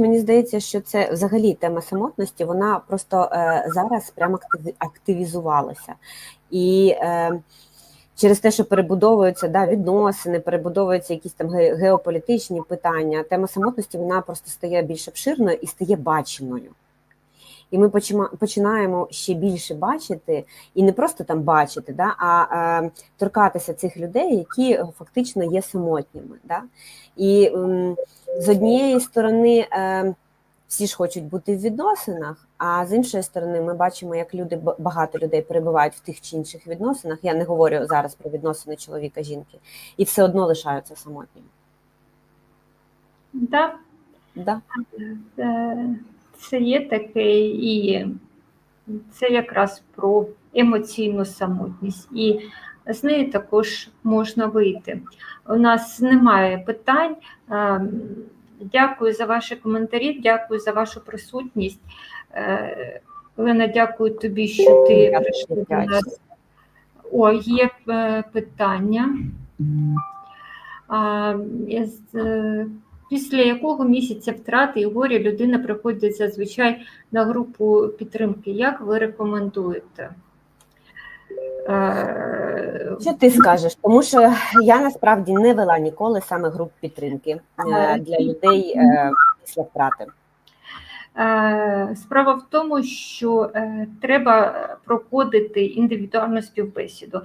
мені здається, що це взагалі тема самотності, вона просто е, зараз прямо активізувалася. І е, через те, що перебудовуються да, відносини, перебудовуються якісь там геополітичні питання, тема самотності вона просто стає більш обширною і стає баченою. І ми починаємо ще більше бачити, і не просто там бачити, да, а е, торкатися цих людей, які е, фактично є самотніми. Да? І з однієї сторони е, всі ж хочуть бути в відносинах, а з іншої сторони, ми бачимо, як люди багато людей перебувають в тих чи інших відносинах. Я не говорю зараз про відносини чоловіка-жінки, і все одно лишаються самотніми. Да, Да? Це є таке, і це якраз про емоційну самотність. І з неї також можна вийти. У нас немає питань. Е, Дякую за ваші коментарі, дякую за вашу присутність. Е, Олена, дякую тобі, що ти прийшла до нас. О, є е, питання. Після якого місяця втрати і горя людина приходить зазвичай на групу підтримки? Як ви рекомендуєте? Е, Що ти скажеш? Тому що я насправді не вела ніколи саме груп підтримки е, для людей е, після втрати. Справа в тому, що треба проходити індивідуальну співбесіду.